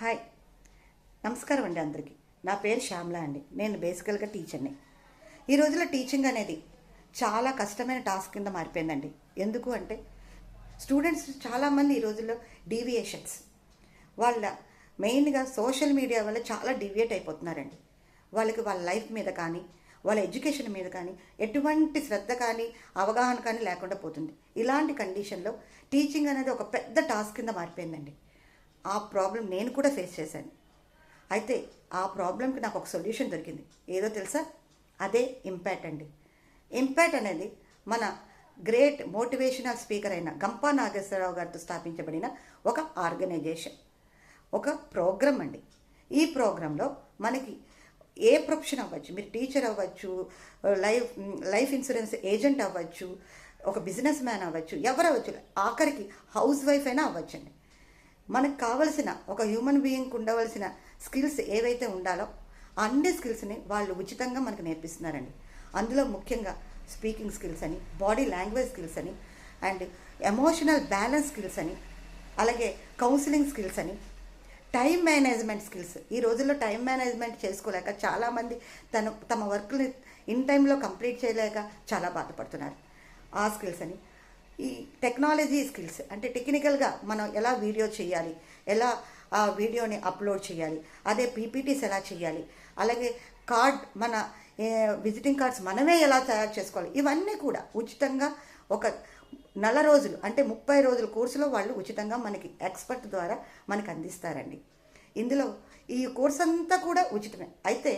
Hi. నమస్కారం అండి అందరికీ. నా పేరు శ్యామల అండి. నేను బేసికల్గా టీచర్ని. ఈ రోజుల్లో టీచింగ్ అనేది చాలా కష్టమైన టాస్క్ కింద మారిపోయిందండి. ఎందుకు అంటే స్టూడెంట్స్ చాలామంది ఈ రోజుల్లో డీవియేషన్స్. వాళ్ళ మెయిన్గా సోషల్ మీడియా వల్ల చాలా డివియేట్ అయిపోతున్నారండి. వాళ్ళకి వాళ్ళ లైఫ్ మీద కానీ వాళ్ళ ఎడ్యుకేషన్ మీద కానీ ఎటువంటి శ్రద్ధ కానీ అవగాహన కానీ లేకుండా పోతుంది. ఇలాంటి కండిషన్లో టీచింగ్ అనేది ఒక పెద్ద టాస్క్ కింద మారిపోయిందండి. ఆ ప్రాబ్లం నేను కూడా ఫేస్ చేశాను. అయితే ఆ ప్రాబ్లంకి నాకు ఒక సొల్యూషన్ దొరికింది. ఏదో తెలుసా? అదే ఇంపాక్ట్ అండి. ఇంపాక్ట్ అనేది మన గ్రేట్ మోటివేషనల్ స్పీకర్ అయిన గంపా నాగేశ్వరరావు గారితో స్థాపించబడిన ఒక ఆర్గనైజేషన్ ఒక ప్రోగ్రామ్ అండి. ఈ ప్రోగ్రాంలో మనకి ఏ ప్రొఫెషన్ అవ్వచ్చు మీరు టీచర్ అవ్వచ్చు లైఫ్ లైఫ్ ఇన్సూరెన్స్ ఏజెంట్ అవ్వచ్చు ఒక బిజినెస్ మ్యాన్ అవ్వచ్చు ఎవరు అవ్వచ్చు ఆఖరికి హౌస్ వైఫ్ అయినా అవ్వచ్చండి. మనకు కావలసిన ఒక హ్యూమన్ బీయింగ్కి ఉండవలసిన స్కిల్స్ ఏవైతే ఉండాలో అన్ని స్కిల్స్ని వాళ్ళు ఉచితంగా మనకు నేర్పిస్తున్నారండి. అందులో ముఖ్యంగా స్పీకింగ్ స్కిల్స్ అని బాడీ లాంగ్వేజ్ స్కిల్స్ అని అండ్ ఎమోషనల్ బ్యాలెన్స్ స్కిల్స్ అని అలాగే కౌన్సిలింగ్ స్కిల్స్ అని టైం మేనేజ్మెంట్ స్కిల్స్ ఈ రోజుల్లో టైం మేనేజ్మెంట్ చేసుకోలేక చాలామంది తను తమ వర్క్ని ఇన్ టైంలో కంప్లీట్ చేయలేక చాలా బాధపడుతున్నారు. ఆ స్కిల్స్ అని ఈ టెక్నాలజీ స్కిల్స్ అంటే టెక్నికల్గా మనం ఎలా వీడియో చేయాలి ఎలా ఆ వీడియోని అప్లోడ్ చేయాలి అదే పీపీటీస్ ఎలా చేయాలి అలాగే కార్డ్ మన విజిటింగ్ కార్డ్స్ మనమే ఎలా తయారు చేసుకోవాలి ఇవన్నీ కూడా ఉచితంగా ఒక నెల రోజులు అంటే ముప్పై రోజుల కోర్సులో వాళ్ళు ఉచితంగా మనకి ఎక్స్పర్ట్ ద్వారా మనకు అందిస్తారండి. ఇందులో ఈ కోర్స్ అంతా కూడా ఉచితమే. అయితే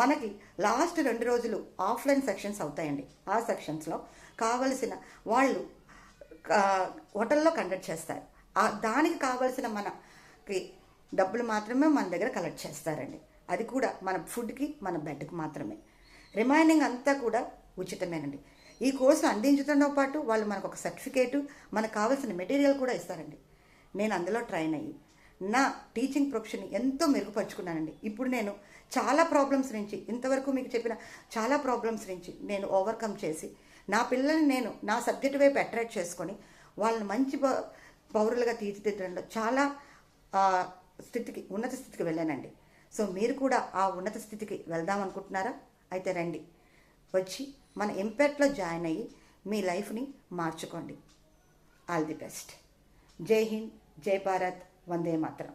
మనకి లాస్ట్ రెండు రోజులు ఆఫ్లైన్ సెక్షన్స్ అవుతాయండి. ఆ సెక్షన్స్లో కావలసిన వాళ్ళు హోటల్లో కండక్ట్ చేస్తారు. దానికి కావలసిన మనకి డబ్బులు మాత్రమే మన దగ్గర కలెక్ట్ చేస్తారండి. అది కూడా మన ఫుడ్కి మన బెడ్కి మాత్రమే. రిమైనింగ్ అంతా కూడా ఉచితమేనండి. ఈ కోర్సు అందించడంతో పాటు వాళ్ళు మనకు ఒక సర్టిఫికేటు మనకు కావాల్సిన మెటీరియల్ కూడా ఇస్తారండి. నేను అందులో ట్రైన్ అయ్యి నా టీచింగ్ ప్రొఫెషన్ ఎంతో మెరుగుపరుచుకున్నానండి. ఇప్పుడు నేను చాలా ప్రాబ్లమ్స్ నుంచి ఇంతవరకు మీకు చెప్పిన చాలా ప్రాబ్లమ్స్ నుంచి నేను ఓవర్కమ్ చేసి నా పిల్లల్ని నేను నా సబ్జెక్ట్ వైపు అట్రాక్ట్ చేసుకొని వాళ్ళని మంచి పౌరులుగా తీర్చిదిద్దడంలో చాలా స్థితికి ఉన్నత స్థితికి వెళ్ళానండి. సో మీరు కూడా ఆ ఉన్నత స్థితికి వెళ్దాం అనుకుంటున్నారా? అయితే రండి. వచ్చి మన ఇంపాక్ట్లో జాయిన్ అయ్యి మీ లైఫ్ని మార్చుకోండి. All the best. జై హింద్ జై భారత్ వందే మాత్రం.